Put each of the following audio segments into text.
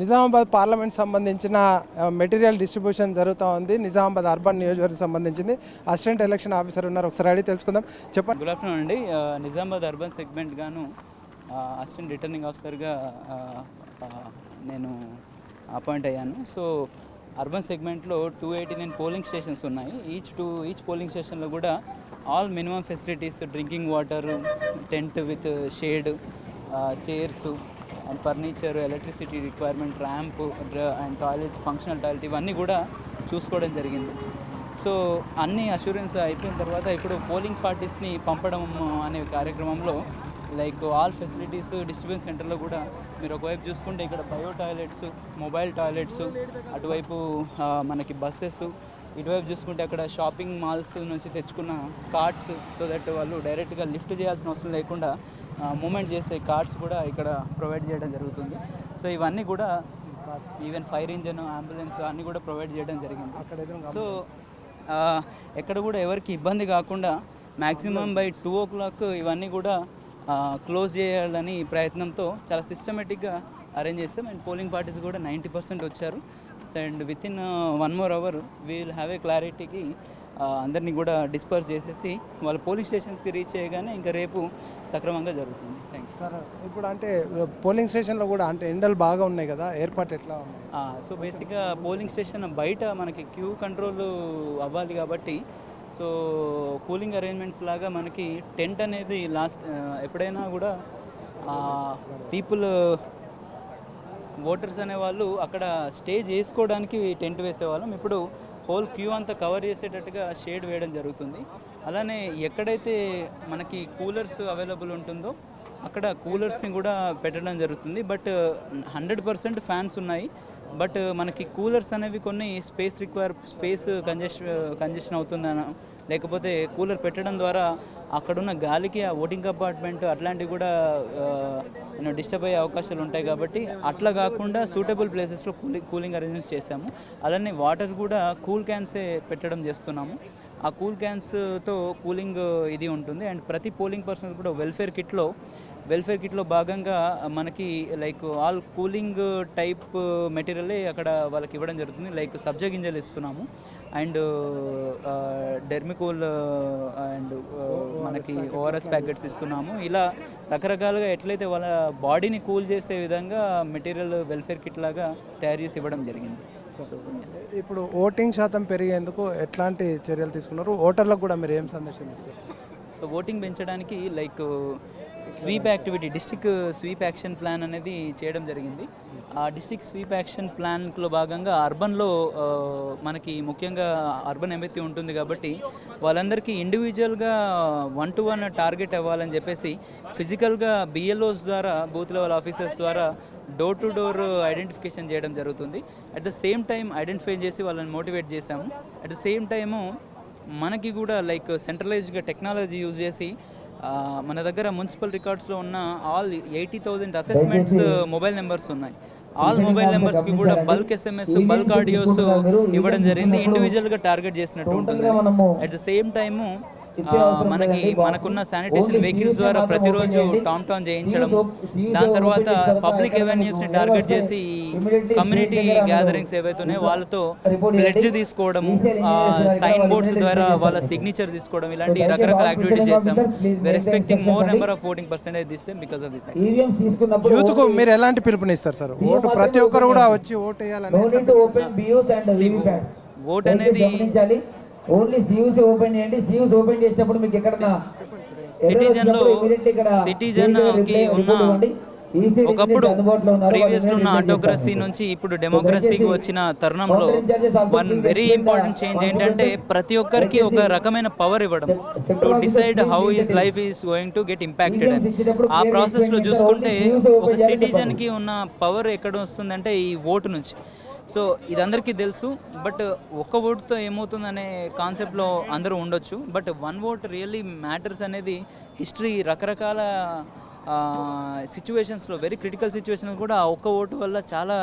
Nizamabad parliament సంబంధించిన material distribution జరుగుతూ ఉంది. నిజామాబాద్ అర్బన్ నియోజకవర్గం సంబంధించింది. అసిస్టెంట్ ఎలక్షన్ ఆఫీసర్ ఉన్నారు. ఒకసారి అడిగి తెలుసుకుందాం. చెప్పండి గుడ్ ఆఫ్టర్నూన్ అండి. నిజామాబాద్ అర్బన్ సెగ్మెంట్ గాను అసిస్టెంట్ రిటర్నింగ్ ఆఫీసర్గా నేను అపాయింట్ అయ్యాను. సో అర్బన్ సెగ్మెంట్లో two eighty nine polling stations ఉన్నాయి. ఈచ్ టూ ఈచ్ పోలింగ్ స్టేషన్లో కూడా all minimum facilities drinking water tent with shade chairs and furniture electricity requirement ramp and toilet functional toilet ఇవన్నీ కూడా చూసుకోవడం జరిగింది. సో అన్ని అష్యూరెన్స్ అయిపోయిన తర్వాత ఇప్పుడు పోలింగ్ పార్టీస్ని పంపడం అనే కార్యక్రమంలో లైక్ ఆల్ ఫెసిలిటీస్ డిస్ట్రిబ్యూషన్ సెంటర్లో కూడా మీరు ఒకవైపు చూసుకుంటే ఇక్కడ బయో టాయిలెట్స్ మొబైల్ టాయిలెట్స్ అటువైపు మనకి బస్సెస్ ఇటువైపు చూసుకుంటే అక్కడ షాపింగ్ మాల్స్ నుంచి తెచ్చుకున్న కార్ట్స్ సో దట్ వాళ్ళు డైరెక్ట్గా లిఫ్ట్ చేయాల్సిన అవసరం లేకుండా మూమెంట్ చేసే కార్డ్స్ కూడా ఇక్కడ ప్రొవైడ్ చేయడం జరుగుతుంది. సో ఇవన్నీ కూడా ఈవెన్ ఫైర్ ఇంజన్ అంబులెన్స్ అన్నీ కూడా ప్రొవైడ్ చేయడం జరిగింది. సో ఎక్కడ కూడా ఎవరికి ఇబ్బంది కాకుండా maximum by two o'clock ఇవన్నీ కూడా క్లోజ్ చేయాలని ప్రయత్నంతో చాలా సిస్టమేటిక్గా అరేంజ్ చేస్తాం అండ్ పోలింగ్ పార్టీస్ కూడా నైంటీ పర్సెంట్ వచ్చారు. And within one more hour we'll have a క్లారిటీకి అందరినీ కూడా డిస్పర్స్ చేసేసి వాళ్ళ పోలింగ్ స్టేషన్స్కి రీచ్ చేయగానే ఇంకా రేపు సక్రమంగా జరుగుతుంది. థ్యాంక్ యూ సార్ ఇప్పుడు అంటే పోలింగ్ స్టేషన్లో కూడా అంటే ఎండలు బాగా ఉన్నాయి కదా ఏర్పాటు ఎట్లా ఉన్నాయి సో బేసిక్గా పోలింగ్ స్టేషన్ బయట మనకి క్యూ కంట్రోల్ అవ్వాలి కాబట్టి సో కూలింగ్ అరేంజ్మెంట్స్ లాగా మనకి టెంట్ అనేది లాస్ట్ ఎప్పుడైనా కూడా పీపుల్ ఓటర్స్ అనేవాళ్ళు అక్కడ స్టే చేసుకోవడానికి టెంట్ వేసేవాళ్ళం. ఇప్పుడు హోల్ క్యూ అంతా కవర్ చేసేటట్టుగా షేడ్ వేయడం జరుగుతుంది. అలానే ఎక్కడైతే మనకి కూలర్స్ అవైలబుల్ ఉంటుందో అక్కడ కూలర్స్ని కూడా పెట్టడం జరుగుతుంది. బట్ హండ్రెడ్ పర్సెంట్ ఫ్యాన్స్ ఉన్నాయి. బట్ మనకి కూలర్స్ అనేవి కొన్ని space require space congestion congestion అవుతుందన లేకపోతే కూలర్ పెట్టడం ద్వారా అక్కడున్న గాలికి ఆ ఓటింగ్ అపార్ట్మెంట్ అట్లాంటివి కూడా డిస్టర్బ్ అయ్యే అవకాశాలు ఉంటాయి కాబట్టి అట్లా కాకుండా సూటబుల్ ప్లేసెస్లో కూలింగ్ కూలింగ్ అరేంజ్మెంట్స్ చేశాము. అలానే వాటర్ కూడా కూల్ క్యాన్సే పెట్టడం చేస్తున్నాము. ఆ కూల్ క్యాన్స్తో కూలింగ్ ఇది ఉంటుంది. అండ్ ప్రతి పోలింగ్ పర్సన్ కూడా వెల్ఫేర్ కిట్లో వెల్ఫేర్ కిట్లో భాగంగా మనకి లైక్ ఆల్ కూలింగ్ టైప్ మెటీరియలే అక్కడ వాళ్ళకి ఇవ్వడం జరుగుతుంది. లైక్ సబ్జా గింజలు ఇస్తున్నాము. అండ్ డెర్మికోల్ అండ్ మనకి ఓఆర్ఎస్ ప్యాకెట్స్ ఇస్తున్నాము. ఇలా రకరకాలుగా ఎట్లయితే వాళ్ళ బాడీని కూల్ చేసే విధంగా మెటీరియల్ వెల్ఫేర్ కిట్ లాగా తయారు చేసి ఇవ్వడం జరిగింది. ఇప్పుడు ఓటింగ్ శాతం పెరిగేందుకు ఎట్లాంటి చర్యలు తీసుకున్నారు? ఓటర్లకు కూడా మీరు ఏం సందేశం ఇస్తారు? సో ఓటింగ్ పెంచడానికి like sweep activity district sweep action plan అనేది చేయడం జరిగింది. ఆ డిస్టిక్ స్వీప్ యాక్షన్ ప్లాన్లో భాగంగా అర్బన్లో మనకి ముఖ్యంగా అర్బన్ ఎంఎత్తి ఉంటుంది కాబట్టి వాళ్ళందరికీ ఇండివిజువల్గా వన్ టు వన్ టార్గెట్ అవ్వాలని చెప్పేసి ఫిజికల్గా బిఎల్ఓస్ ద్వారా బూత్ లెవెల్ ఆఫీసర్స్ ద్వారా డోర్ టు డోర్ ఐడెంటిఫికేషన్ చేయడం జరుగుతుంది. At the same time identify చేసి వాళ్ళని మోటివేట్ చేశాము. అట్ ద సేమ్ టైము మనకి కూడా లైక్ సెంట్రలైజ్డ్గా టెక్నాలజీ యూజ్ చేసి మన దగ్గర మున్సిపల్ రికార్డ్స్లో ఉన్న all eighty thousand assessments mobile numbers ఉన్నాయి. ఆల్ మొబైల్ నెంబర్స్కి కూడా బల్క్ ఎస్ఎంఎస్ బల్క్ ఆడియోస్ ఇవ్వడం జరిగింది. ఇండివిజువల్గా టార్గెట్ చేసినట్టు ఉంటుంది. అట్ ద సేమ్ టైము మనకి మనకున్న శానిటేషన్ వెహికల్స్ ద్వారా ప్రతిరోజు టామ్ టామ్ చేయించడం దాని తర్వాత పబ్లిక్ అవేర్నెస్ని టార్గెట్ చేసి కమ్యూనిటీ గ్యాదరింగ్స్ ఏవైతున్నాయో వాళ్ళతో ప్లెడ్జ్ తీసుకోవడము సైన్ బోర్డ్స్ ద్వారా వాళ్ళ సిగ్నేచర్ తీసుకోవడం ఇలాంటి రకరకాల యాక్టివిటీస్ చేసాము we're expecting more number of voting percentage this time because of this తీసుకున్నప్పుడు యూత్కు మీరు ఎలాంటి పిలుపునిస్తారు సార్? ఓటు ప్రతి ఒక్కరు కూడా వచ్చి ఓటు వేయాలని no need to open BUs and VVPATs vote అనేది ఓన్లీ సియూస్ ఓపెన్ చేయండి. సియూస్ ఓపెన్ చేసినప్పుడు మీకు ఎక్కడ Citizen లో citizen కి ఉన్న ఒకప్పుడు ప్రీవియస్లో ఉన్న ఆటోక్రసీ నుంచి ఇప్పుడు డెమోక్రసీకి వచ్చిన తరుణంలో వన్ వెరీ ఇంపార్టెంట్ చేంజ్ ఏంటంటే ప్రతి ఒక్కరికి ఒక రకమైన పవర్ ఇవ్వడం. To decide how is life is going to get impacted అని ఆ ప్రాసెస్లో చూసుకుంటే ఒక సిటిజన్కి ఉన్న పవర్ ఎక్కడ వస్తుందంటే ఈ ఓటు నుంచి. సో ఇది అందరికీ తెలుసు బట్ ఒక్క ఓటుతో ఏమవుతుందనే కాన్సెప్ట్లో అందరూ ఉండొచ్చు. But one vote really matters అనేది హిస్టరీ రకరకాల సిచ్యువేషన్స్లో వెరీ క్రిటికల్ సిచ్యువేషన్స్ కూడా ఒక్క ఓటు వల్ల చాలా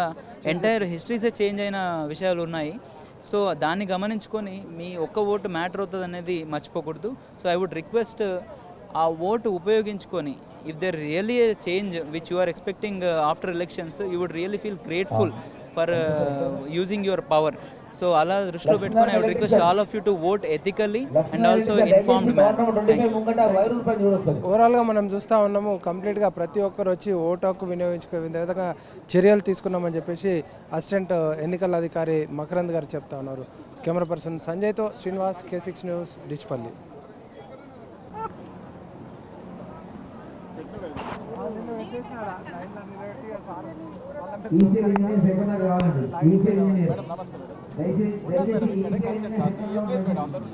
ఎంటైర్ హిస్టరీసే చేంజ్ అయిన విషయాలు ఉన్నాయి. సో దాన్ని గమనించుకొని మీ ఒక్క ఓటు మ్యాటర్ అవుతుంది అనేది మర్చిపోకూడదు. సో ఐ వుడ్ రిక్వెస్ట్ ఆ ఓటు ఉపయోగించుకొని if there really change which you are expecting after elections you would really feel grateful for using your power so అలా దృష్టిలో పెట్టుకొని I would request all of you to vote ethically and also informed ఓవరాల్గా మనం చూస్తూ ఉన్నాము కంప్లీట్గా ప్రతి ఒక్కరు వచ్చి ఓటు హక్కు వినియోగించుకునే విధంగా చర్యలు తీసుకున్నామని చెప్పేసి అసిస్టెంట్ ఎన్నికల అధికారి మకరంద్ గారు చెప్తా ఉన్నారు. Camera person సంజయ్తో Srinivas K six news Dichpally. EC engineer second కావాలండి ఈసీ ఇంజనీర్ దయచేసి దయచేసి ఈసీ ఇంజనీర్